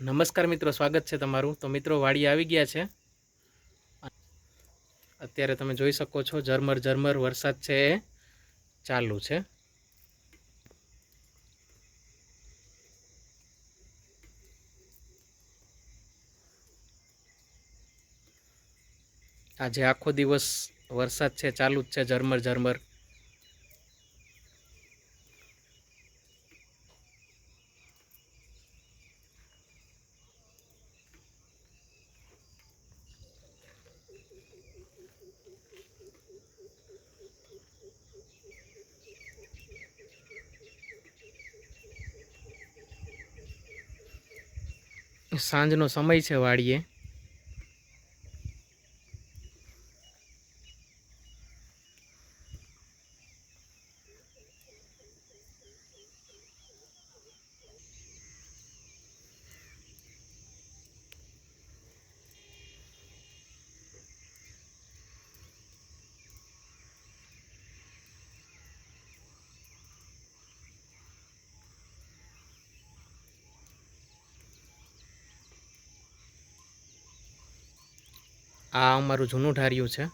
નમસ્કાર મિત્રો, સ્વાગત છે તમારું. તો મિત્રો, વાડી આવી ગયા છે. અત્યારે તમે જોઈ શકો છો, ઝરમર ઝરમર વરસાદ છે એ ચાલુ છે. આજે આખો દિવસ વરસાદ છે, ચાલુ જ છે, ઝરમર ઝરમર. સાંજનો સમય છે વાડીએ. આ અમારું જૂનું ઢાર્યું છે.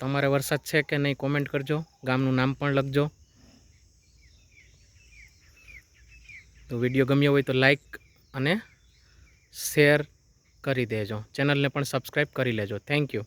તમારે વરસાદ છે કે નહીં કોમેન્ટ કરજો. ગામનું નામ પણ લખજો. તો વીડિયો ગમ્યો હોય તો લાઈક અને શેર કરી દેજો. ચેનલને પણ સબસ્ક્રાઈબ કરી લેજો. Thank you